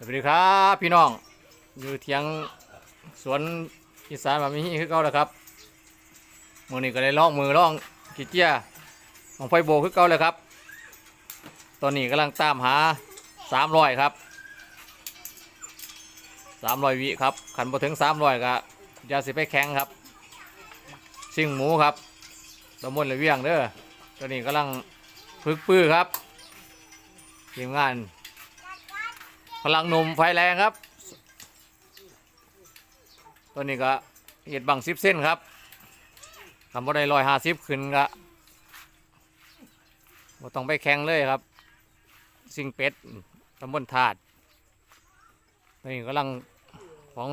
สวัสดีครับพี่น้องอยู่เทียงสวนอีสานแบบนี้คือเก่าแล้วครับมือนี้ก็เลยล่องมือล่องกีเจียของไฟโบคือเก่าเลยครับ ตอนนี้กำลังตามหาสามร้อยครับสามร้อยวิครับขันพอถึงสามร้อยก็ยาสิไปแข่งครับซิ่งหมูครับตะมนเลยเวียงเด้อตอนนี้กำลังฝึกปื้อครับทีมงาน ลังหนุ่มไฟแรงครับ ตัวนี้ก็เห็ดบังซิบเส้นครับทำบ่ได้ลอยหาสิบขึ้นก็บ่ต้องไปแข่งเลยครับ สิงเป็ดตำบลถาดตัวนี้กำลังของ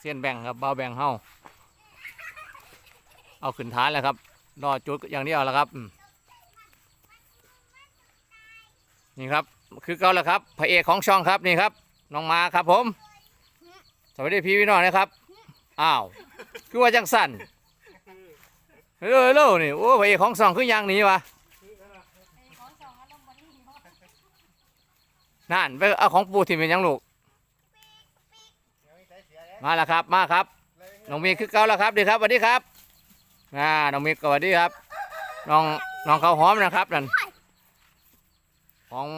เส้นแบ่งครับเบาแบ่งเฮาเอาขึ้นฐานแล้วครับรอจุดอย่างเดียวแล้วครับ นี่ครับ คือเก่าแล้วครับพระเอกของช่องครับนี่ครับน้องมาครับผม สวัสดีพี่พี่น้องนะครับอ้าวคือว่าจังสั่นเฮ้ยเร็วนี่โอ้พระเอกของช่องคือย่างนี้วะนั่นไปเอาของปูที่เป็นยังลูกมาแล้วครับมาครับน้องมีคือเก่าแล้วครับดีครับสวัสดีครับอ่าน้องมีสวัสดีครับน้องน้องเขาหอมนะครับนั่นของ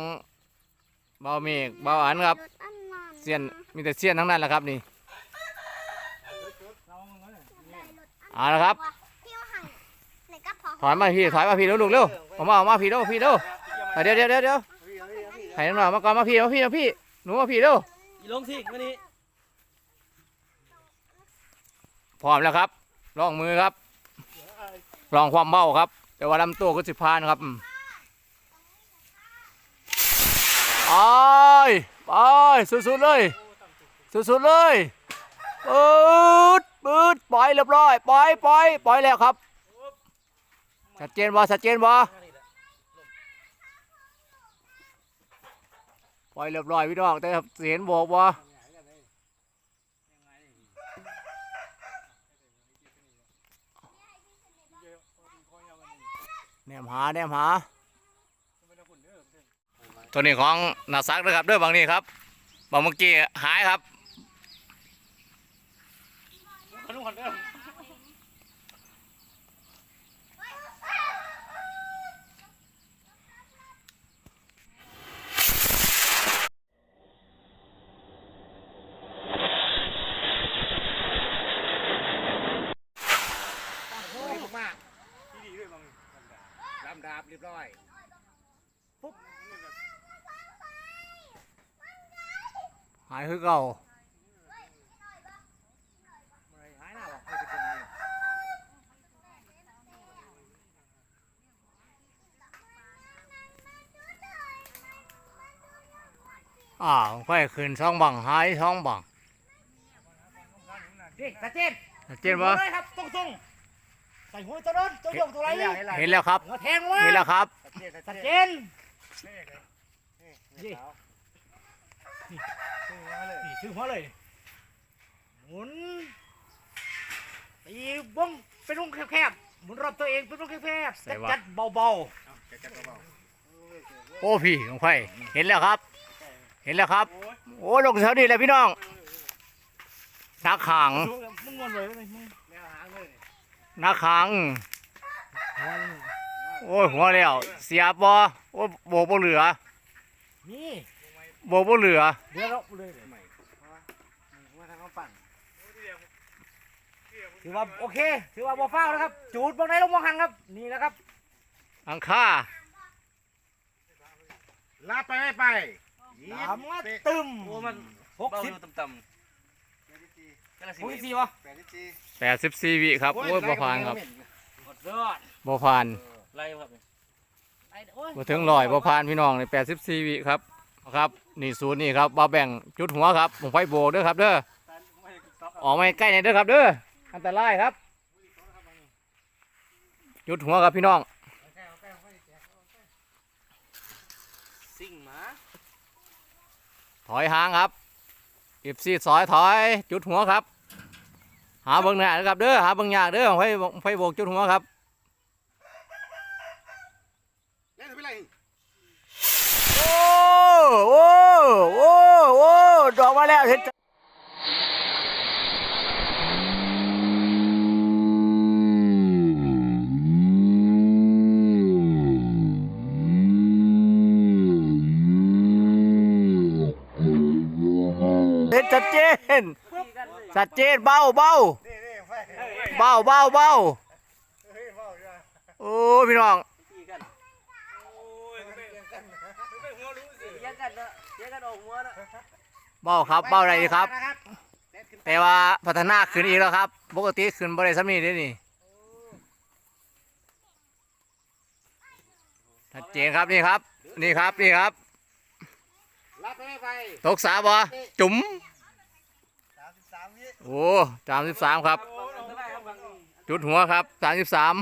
เบาเมฆเบาอันครับเสียนมีแต่เสียนทั้งนั้นแหละครับนี่เอาละครับพี่ว่าหันไหนก็พอถอยมาพี่ถอยมาพี่เร็วลูกเร็วออกมาออกมาพี่เร็วพี่เร็วเอาเดี๋ยวเดี๋ยวเดี๋ยวเดี๋ยวให้น้องๆมาก่อนมาพี่มาพี่มาพี่หนูมาพี่เร็วอีลงสิมานี่พร้อมแล้วครับลองมือครับลองความเบาครับ แต่ว่าลำตัวก็สิพานครับอืม ไปไปสุดๆเลย สุดๆเลยปืดปืดปล่อยเรียบร้อยปล่อยปล่อยปล่อยแล้วครับชัดเจนบ่ชัดเจนบ่ปล่อยเรียบร้อยพี่น้องแต่เห็นโบกบ่แนมหาแนมหา ตัวนี้ของนาซักนะครับด้วยบางนี่ครับบางเมื่อกี้หายครับมากที่ดีด้วยบางลำดาบเรียบร้อยปุ๊บ หายคือเก่าหายหน้าบอกให้เป็นคนนี้อ้าวค่อยขึ้นช่องบังหายช่องบังนี่ตาเจนชัดเจนบ่เลยครับตรงตรงๆใส่หัวตัวนั้นตัวโยกตัวไรนี่เห็นแล้วครับหัวแทงวะเห็นแล้วครับตาเจน นี่นี่ชื่อหัวเลยหมุนตีวงเป็นวงแคบๆหมุนรอบตัวเองเป็นวงแคบๆใส่วะจัดๆเบาโอ้พี่ของไฟเห็นแล้วครับ เห็นแล้วครับ โอ้ลงแถวนี้แหละพี่น้องนักขังๆมึงงอนเลยมึงแนวหางเลยนักขังโอ้ยหัวแล้วเสียบบ่โอ้โบกบ่เหลือนี่โบกบ่เหลือ เดี๋ยวเราเลยใหม่มาทางเขาปั่นถือว่าโอเค ถือว่าบ่ฟ้าวนะครับ จูดบางไหนลงบางหันครับ นี่นะครับ อังค่าลาไปไม่ไปสามมาตึมโอ้มันหกเบาสิอบยู่ต่ำๆกระสิหกบสิบสี่วะแปดสิบสี่แปดสิบสี่วิครับ โอ้ยบ่ผ่านครับหมดยอดบ่ผ่านไล่ครับไอ้โอ้ยบ่ถึงร้อยบ่ผ่านพี่น้องในแปดสิบสี่วิครับครับ นี่ศูนย์นี่ครับบ่าแบ่งจุดหัวครับผมไฟโบกเด้อครับเด้อออกมาใกล้หน่อยเด้อครับเด้ออันตรายครับ จุดหัวครับพี่น้อง ซิ่งหมาถอยห่างครับเก็บซีซอยถอยจุดหัวครับ หาเบิ่งหน้าเด้อครับเด้อหาเบิ่งยากเด้อไฟไฟโบกจุดหัวครับ เล่นไปไรโอ้โอ้โอ้โอ้วเห็นเห็นชัดเจนชัดเจนเบาเบาเบาเบาเบาโอ้พี่น้อง ตีกัน โอ้ยไม่เป็นกันไม่หัวรู้สิ เสียกันเนาะ เสียกันออกหัวเนาะเบาครับเบาอะไรดีครับ แต่ว่าพัฒนาขึ้นอีกแล้วครับ ปกติขึ้นบริษัทนี้ได้นี่ชัดเจนครับนี่ครับ นี่ครับนี่ครับตกสาบ่จุ๋มโอ้สามสิบสามครับ จุดหัวครับสามสิบสาม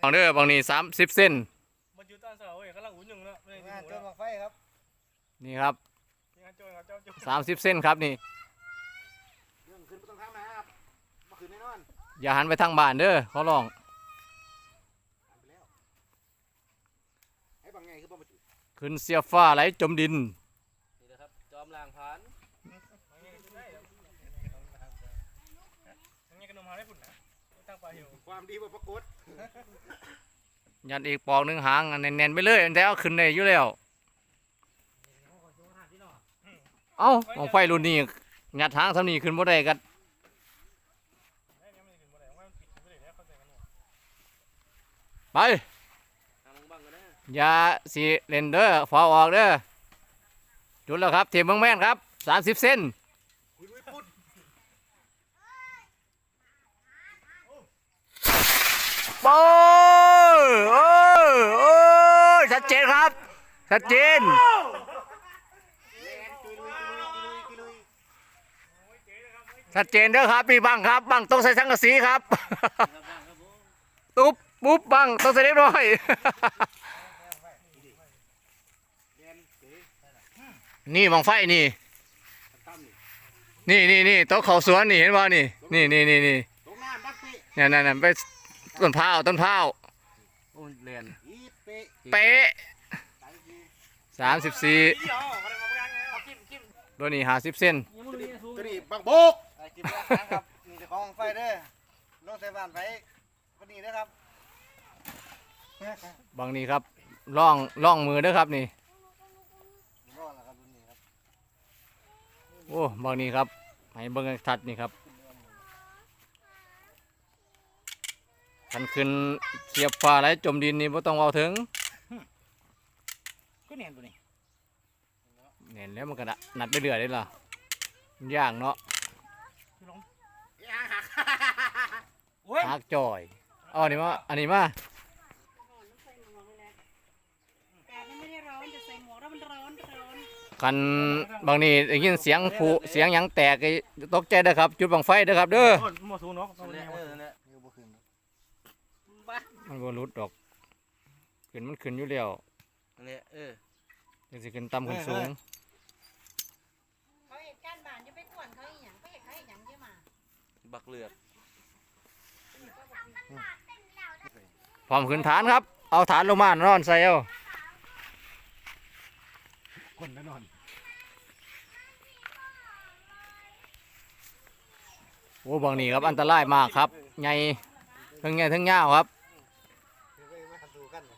บางเด้อบางนี่สามสิบเส้นมันอยู่ตอนเสาเองกำลังอุ่นอยู่เนาะไม่ได้งานจนบังไฟครับ นี่ครับงานโจรครับเจ้าโจรสามสิบเส้นครับนี่เรื่องขึ้นไม่ต้องทำนะครับมาขึ้นแน่นอนอย่าหันไปทางบ้านเด้อเขาลองทำไปแล้วไอ้บางไงคือบ่มาจุดขึ้นเสียฟ้าไหลจมดินนี่นะครับจอมล่างผ่านมันยังกินได้ครับมันยังกระนมหาได้ผุนนะตั้งปลาหิวความดีบ่ปรากฏยัดอีกปอกหนึ่งหางอันแน่นๆไปเลยอันแต่เอาขึ้นได้อยู่แล้ว เอ้าของไฟรุ่นนี้งัดหางเท่านี้ขึ้นบ่ได้กันแม่ยังไม่ได้กินบ่ได้ว่ามันปิดไปเลกันไปทางบังกันนะอย่าสิเลนเด้อฟอออกเด้อจุดแล้วครับทีมเมืองแม่นครับสามสิบเส้นคุยลุยพุดโอ้โอ้ยโอ้ยชัดเจนครับ ชัดเจน แลนจุยลุยจุยลุยจุยลุย ชัดเจนเด้อครับพี่บังครับบังต้องใส่สังกะสีครับบบ้างครับผมตุ๊บปุ๊บบังต้องใส่เล็กน้อยนี่มองไฟนี่ นี่นี่นี่โต๊ะเขาสวนนี่เห็นบ่นี่ นี่นี่นี่นี่เนี่ยนั่นนั่นไปต้นพร้าวต้นพร้าวเรียนเป๊ะสามสิบสี่สามสิบสี่เดี๋ยวอะไรมาประกันไงเอาจิ้มจิ้มตัวนี้ห้าสิบเส้นยังไม่รู้ยังสูงตัวนี้บังบก ไอ้กินแรกครับนี่เจะของไฟเด้อรถไฟบ้านไฟคนนี้นะครับบางนี้ครับล่องล่องมือเด้อครับนี่รอดแล้วครับรุ่นนี้ครับโอ้บางนี้ครับให้เบิ่งให้ชัดนี่ครับคันขึ้นเสียบฟ้าไหลจมดินนี่บ่ต้องเอาถึงก็เนียนตัวนี้เห็นแล้วมันก็นัดไปเรื่อยได้ล่ะมันย่างเนาะ ยางหักหักจ่อยเอาอันนี้มาอันนี้มาแต่นี่ไม่ได้ร้อนจะใส่หมวกแล้วมันร้อนร้อนคันบางนี้ได้ยินเสียงผูเสียงหยังแตกก็ตกใจเด้อครับ จุดบังไฟเด้อครับ เด้อโอ้ยหมดสูงเนาะนั่นแหละเออนั่นแหละนี่ก็บ่ขึ้นบ้ามันบ่หลุดดอกขึ้นมันขึ้นอยู่แล้วนั่นแหละเออ จังสิขึ้นต่ำขึ้นสูง บักเลือดพร้อมขึ้นฐานครับ เอาฐานลงมานอนใส่เอาคนแน่นอนโอ้บางนี้ครับอันตรายมากครับ ใหญ่ทั้งใหญ่ทั้งยาวครับ เดี๋ยวไปมาดูกันนะ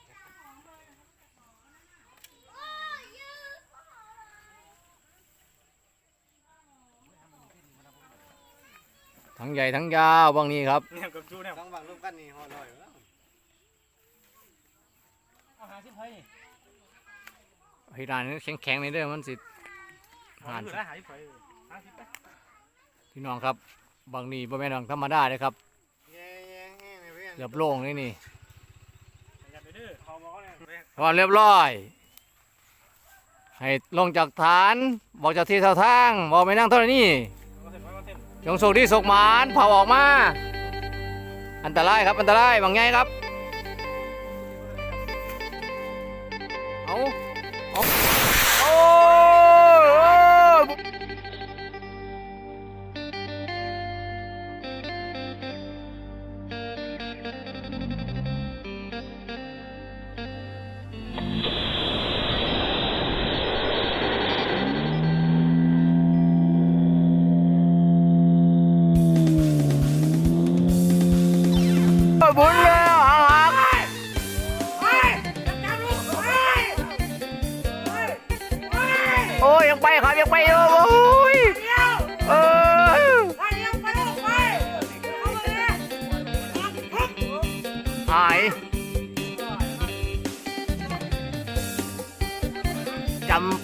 ทั้งใหญ่ทั้งยาวบางนี้ครับเนี่ยกับจูเนี่ยต้องบังร่วมกันนี่หอลอยอยู่แล้วเอาหาสิบไพ่เฮ้ยด่านนี้แข็งๆนี่เด้อมันสิหาหานสิบไพ่หาสิบไพ่หาสิบไพ่พี่น้องครับบางนี้บ่แม่นของธรรมดาเลยครับแง่แง่แง่เนี่ยเพื่อนเรียบโล่งนี่นี่อย่าไปดื้อเขาบอกว่าเนี่ยพร้อมเรียบร้อย ให้ลงจากฐานบอกเจ้าที่เท่าทางบอกไม่นั่งเท่านี้ก็เสร็ จงสุขที่สุขหมานเผาออกมา อันตรายครับอันตรายบางไงครับ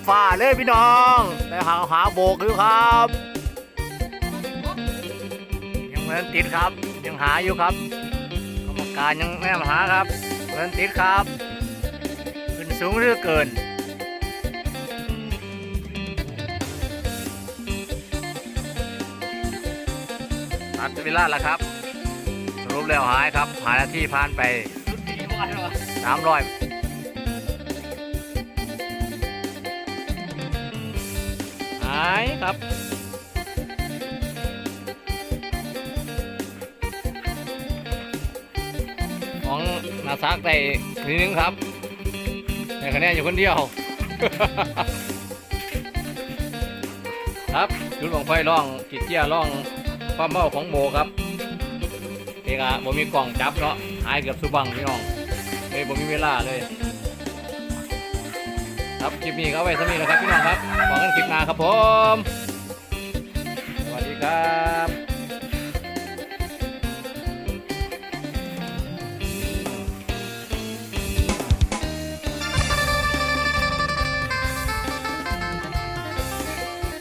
จำฟ้าเลยพี่น้องแต่หาหาโบกอยู่ครับ ยังเหมือนติดครับ ยังหาอยู่ครับกรรมการยังแม่มาหาครับเหมือนติดครับขึ้นสูงเหรือเกินตัดเวลาแล้วครับ สรุปแล้วหายครับหายนาทีผ่านไปสามร้อย ครับ ของนาซักได้ทีนึงครับแต่คะแนนอยู่คนเดียว ครับจุดลงไฟร่องจิตเจียร่องความเมาของโบครับเอกอะบ่มีกล่องจับเนาะหายเกือบสุบังพี่น้องเลยบ่มีเวลาเลย ครับคลิปนี้ก็ไว้สมีนะครับพี่น้องครับขอกันคลิปหน้าครับผม สวัสดีครับ